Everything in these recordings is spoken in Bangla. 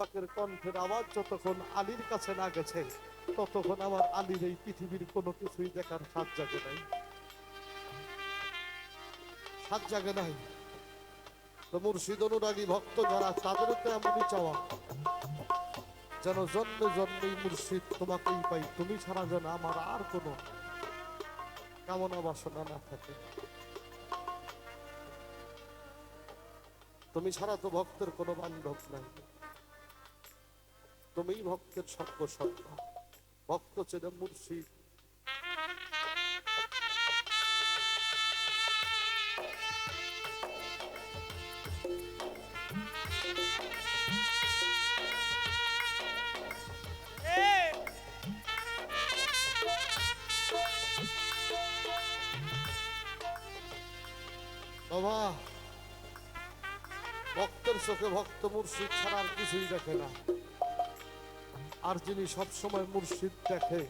পাকের কণ্ঠের আওয়াজ যতক্ষণ আলীর কাছে না গেছে, ততক্ষণ আমার আলীর এই পৃথিবীর কোনো কিছুই দেখার সাত জাগে নাই। সাত জাগে নাই। তো মুর্শিদ অনুরাগী ভক্ত যারা, তাদের তো এমনই চাওয়া। যেন জন্মে জন্মেই মুর্শিদ তোমাকেই পাই, তুমি ছাড়া যেন আমার আর কোনো কামনা বাসনা না থাকে। তুমি ছাড়া তো ভক্তের কোনো বান্ধব নাই। তুমিই ভক্তের সর্বসত্তা ভক্ত চেনে মুর্শিদ। বাবা, ভক্তের চোখে ভক্ত মুর্শিদ ছাড়া আর কিছুই দেখে না। আর যিনি সবসময় মুর্শিদ দেখে,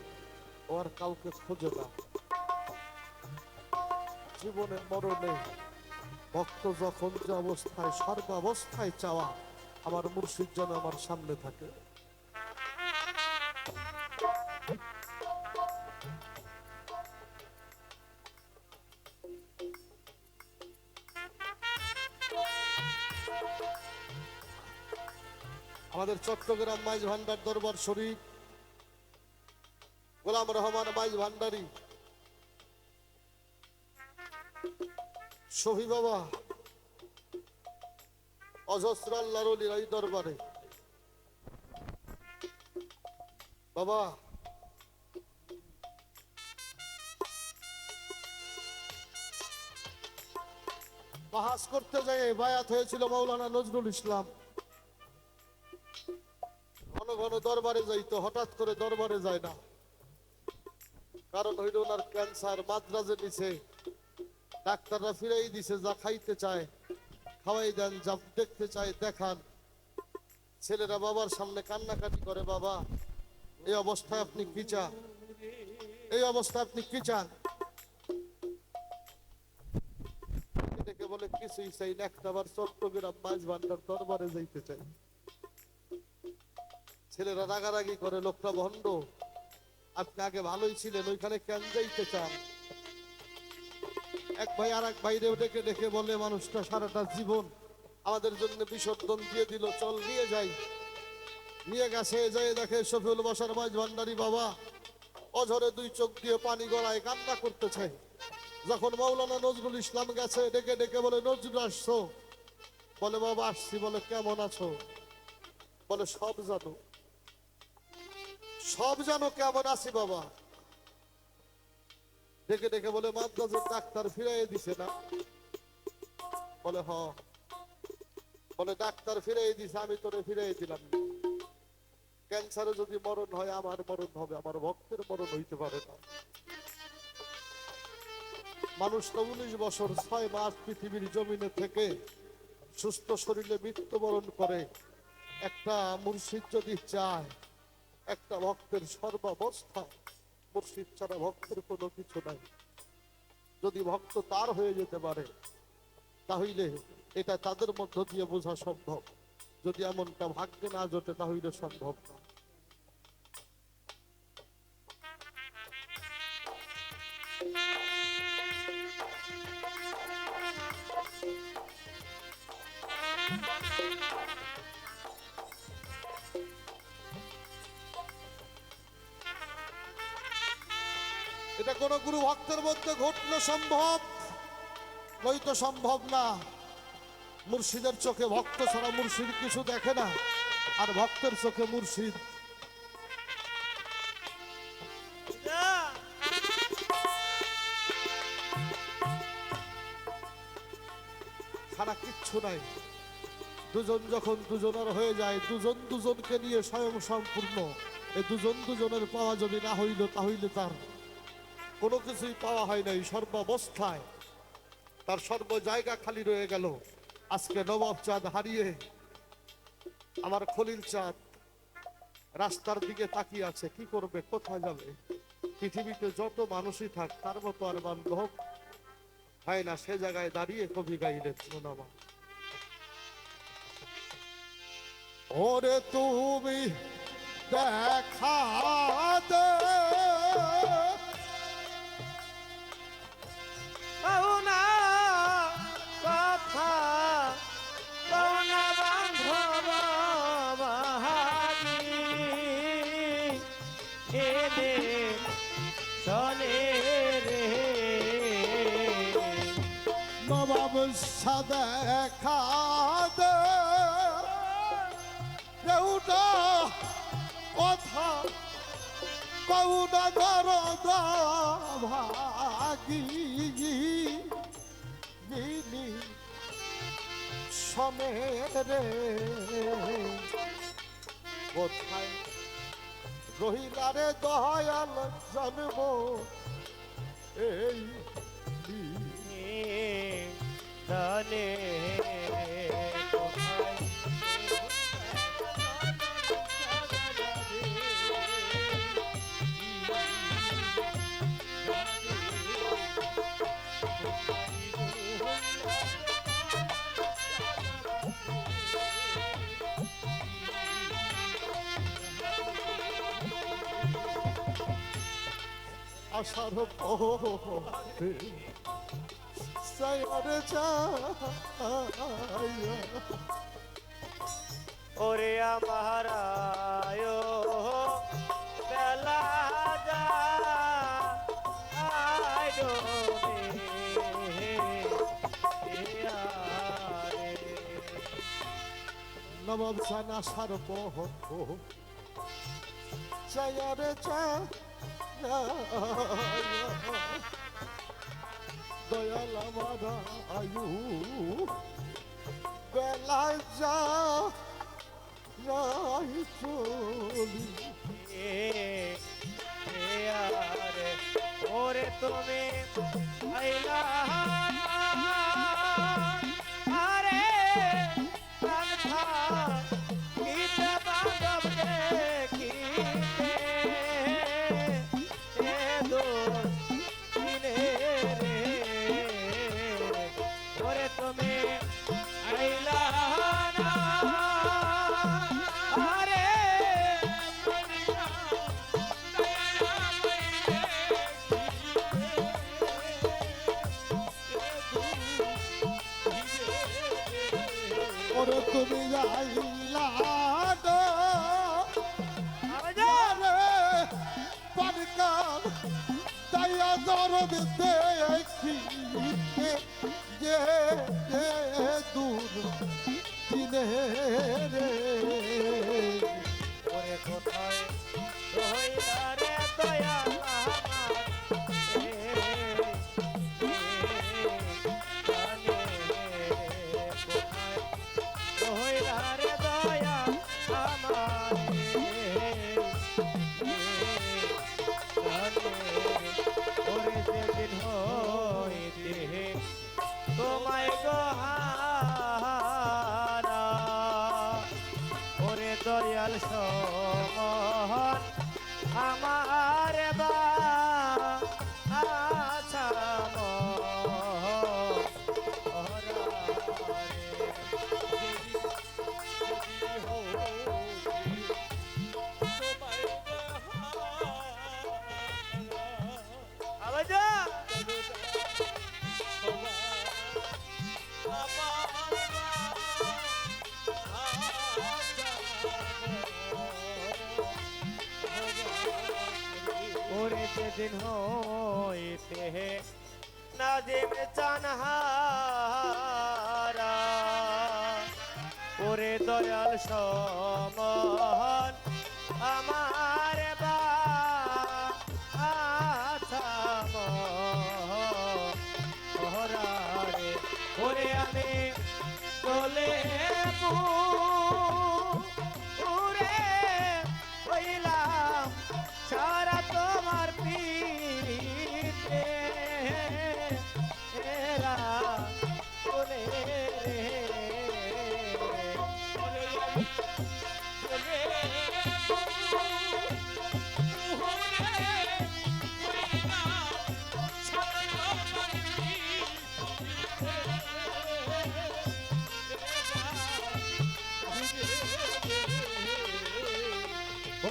ও আর কাউকে খোঁজে না। জীবনে মরণে ভক্ত যখন যে অবস্থায়, সর্বাবস্থায় চাওয়া, আমার মুর্শিদ যেন আমার সামনে থাকে। চট্টগ্রাম মাইজ ভান্ডার দরবার শরীফ। গোলাম রহমান মাইজ ভান্ডারি। শফি বাবা, অজস্র আল্লাহরুলির এই দরবারে। বাবা, বাহাস করতে যায় বায়াত হয়েছিল মৌলানা নজরুল ইসলাম। ঘন দরবারে যাইতো হঠাৎ করে দরবারে যায় না। কারণ হইল ওনার ক্যান্সার, মাদ্রাজে নিছে। ডাক্তাররা ফিরাই দিছে, যা খাইতে চায়, খাওয়াই দেন, যা দেখতে চায়, দেখান। ছেলেরা বাবার সামনে কান্নাকাটি করে, বাবা, এই অবস্থায় আপনি কি চান? এই অবস্থায় আপনি কি চান? এটাকে বলে কিছুই চাই না একটা আবার চট্টগ্রাম মাছ ভান্ডার দরবারে যাইতে চাই। ছেলেরা রাগারাগি করে, লোকটা ভণ্ড। আপনি আগে ভালোই ছিলেন, ওইখানে কেন যাইতে চান? এক ভাই আর এক ভাইরে ডেকে ডেকে বলে, মানুষটা সারাটা জীবন আমাদের জন্য বিসর্জন দিয়ে দিল, চল নিয়ে যাই। নিয়ে গেছে, যাই দেখে শফিউল বসার মাঝ ভান্ডারি বাবা অঝরে দুই চোখ দিয়ে পানি গড়ায় কান্না করতেছে। যখন মৌলানা নজরুল ইসলাম গেছে, ডেকে ডেকে বলে, নজরুল, আসছো? বলে, বাবা, আসছি। বলে, কেমন আছো? বলে, সব জানো। সব জানো কেমন আছি বাবা। ডেকে ডেকে বলে মাদ্রাজের ডাক্তার ফিরাই দিছে না। বলে, হ। বলে, ডাক্তার ফিরাই দিছে, আমি তোরে ফিরাই দিলাম। ক্যান্সারে যদি মরণ হয়, আমার মরণ হবে, আমার ভক্তের মরণ হইতে পারে না। মানুষ তো উনিশ বছর ছয় মাস পৃথিবীর জমিনে থেকে সুস্থ শরীরে মৃত্যুবরণ করে। একটা মুর্শিদ যদি চায় একটা ভক্তের সর্বাবস্থা। মুর্শিদ ছাড়া ভক্তের কোনো কিছু নাই। যদি ভক্ত তার হয়ে যেতে পারে, তাহলে এটা তাদের মধ্য দিয়ে বোঝা সম্ভব। যদি এমনটা ভাগ্যে না জোটে, তাহলে সম্ভব না। এটা কোন গুরু ভক্তের মধ্যে ঘটলে সম্ভব? নয়তো সম্ভব না। মুর্শিদের চোখে ভক্ত ছাড়া মুর্শিদ কিছু দেখে না, আর ভক্তের চোখে মুর্শিদ। ছাড়া কিচ্ছু নাই। দুজন যখন দুজনের হয়ে যায়, দুজন দুজনকে নিয়ে স্বয়ং সম্পূর্ণ। এই দুজন দুজনের পাওয়া যদি না হইল তাহলে তার কোনো কিছুই পাওয়া হয় নাই সর্বাবস্থায়। তার সর্ব জায়গা খালি রয়ে গেল। আজকে নবাব চাঁদ হারিয়ে আমার খলিল চাঁদ রাস্তার দিকে তাকিয়ে আছে। কি করবে? কোথায় যাবে? পৃথিবীতে যত মানুষই থাক, তার মতো আর বান্ধব হয় না। সে জায়গায় দাঁড়িয়ে কবি গাইলেন সোনামা ওরে তুমি দেখা সমেরে কোথায় রহিলারে দয়াল জন্ম? এই দানে আসার পথে সায়ারে চায়া ওরে আমারায় বেলা যা আয় নবাব সান আসার পহ চায়ারে চা দয়াল আমার আয়ু বেলা যা রাই চলি। ওরে তুমি আইলা। দয়াল সমান আমার সেদিন হইতে নাজিম চানহারা ওরে দয়াল সময়।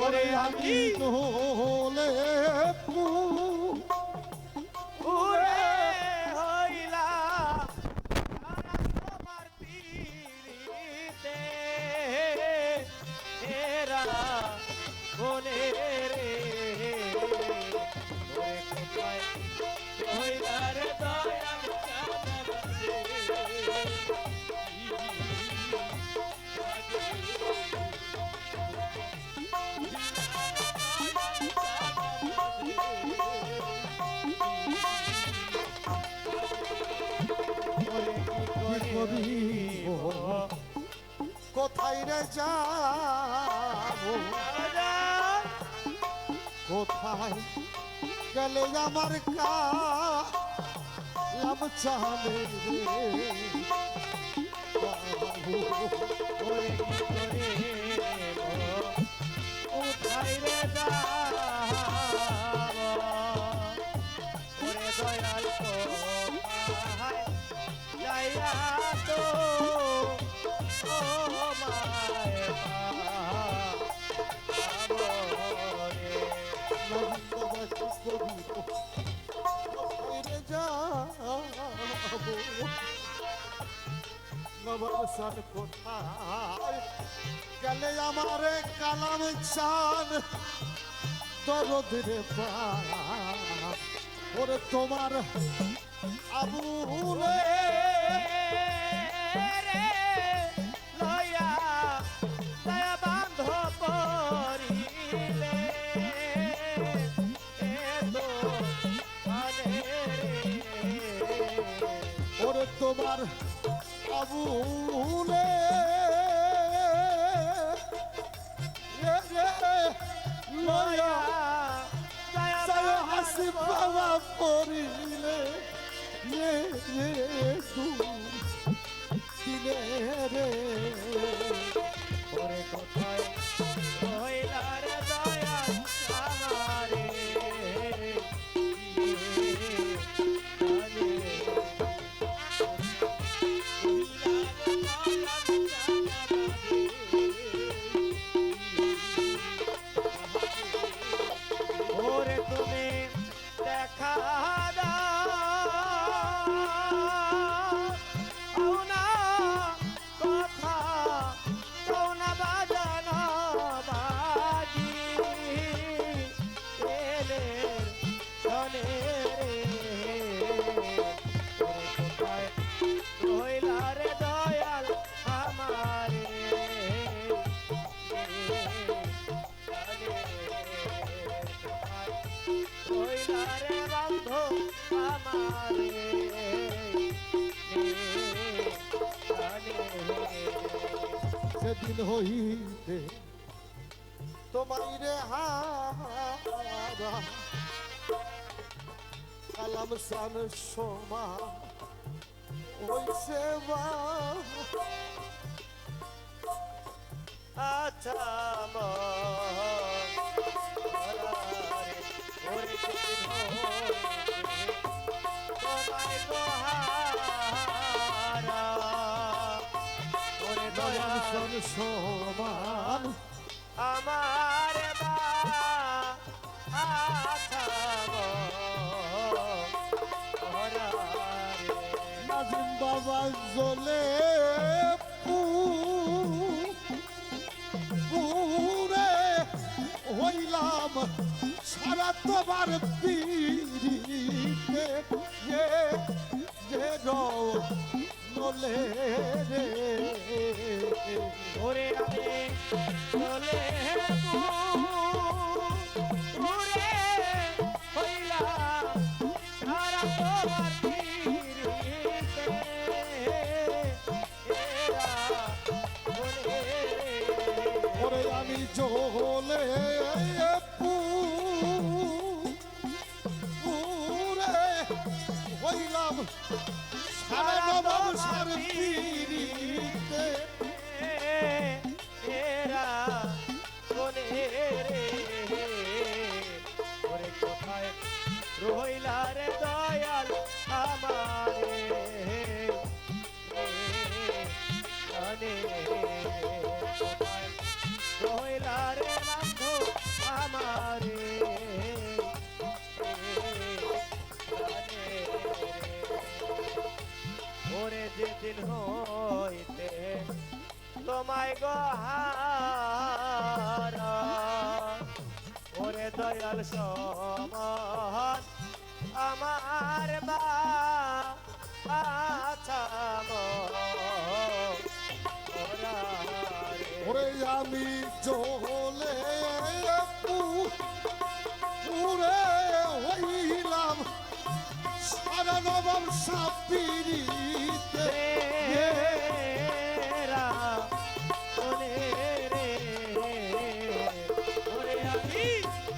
আমি দোলে কোথায় রে যাব? কোথায় গেলে আমার কাম চালে রে করিব? কোথায় গেলে আমার কালাম চান দরদ রে ওরে তোমার আবুলে রে তোমার আবুলে হাসি বাবা পড়িলে। দিলে রে। আমারে সেদিন হইতে তোমায় রে হারা সান সোমা ওই আচ্ছা সান সমান। আমার নাজিম বাবা জলে পুরে হইলাম সারা তোমার পীড়িতে। যে নলে রে ওরে আমি চলে ঘুরে হইলাম সারা তোমার পিড়িতে। এরা বলে ওরে আমি জলে হইলাম সারা নবাব সার হইতে তোমায় গহার। ওরে দয়াল সমান আমার বা ওরে আমি জলে পুরে হইলাম সারা নবম সাপিরিতে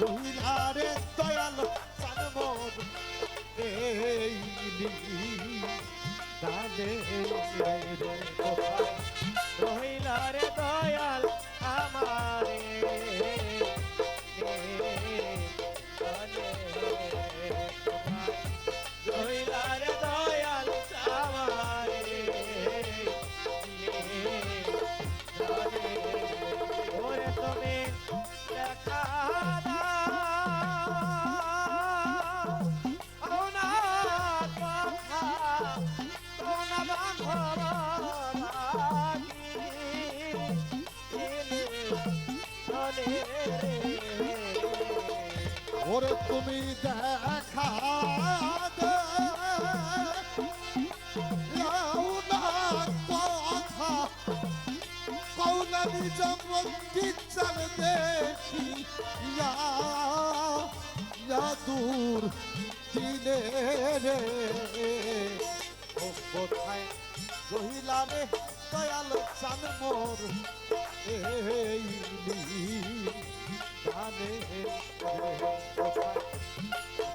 রহিলা রে দয়াল চানমর এই দানে রে কোথায় রহিলা রে দয়াল তুমি দেখা দে। না কৌলানি জমতি চল দেখি। ইয়া দূর দিনে রে। ও কোথায় রহিলা রে দয়াল চান মোর? এই গানে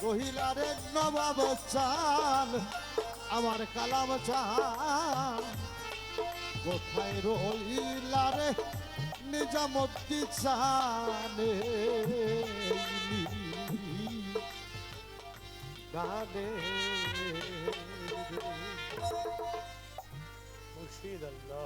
রহিলারে নবাব চাল আমার কালাম চাল কোথায় রহিলারে নিজামতি চালে গানে মুর্শিদ আল্লাহ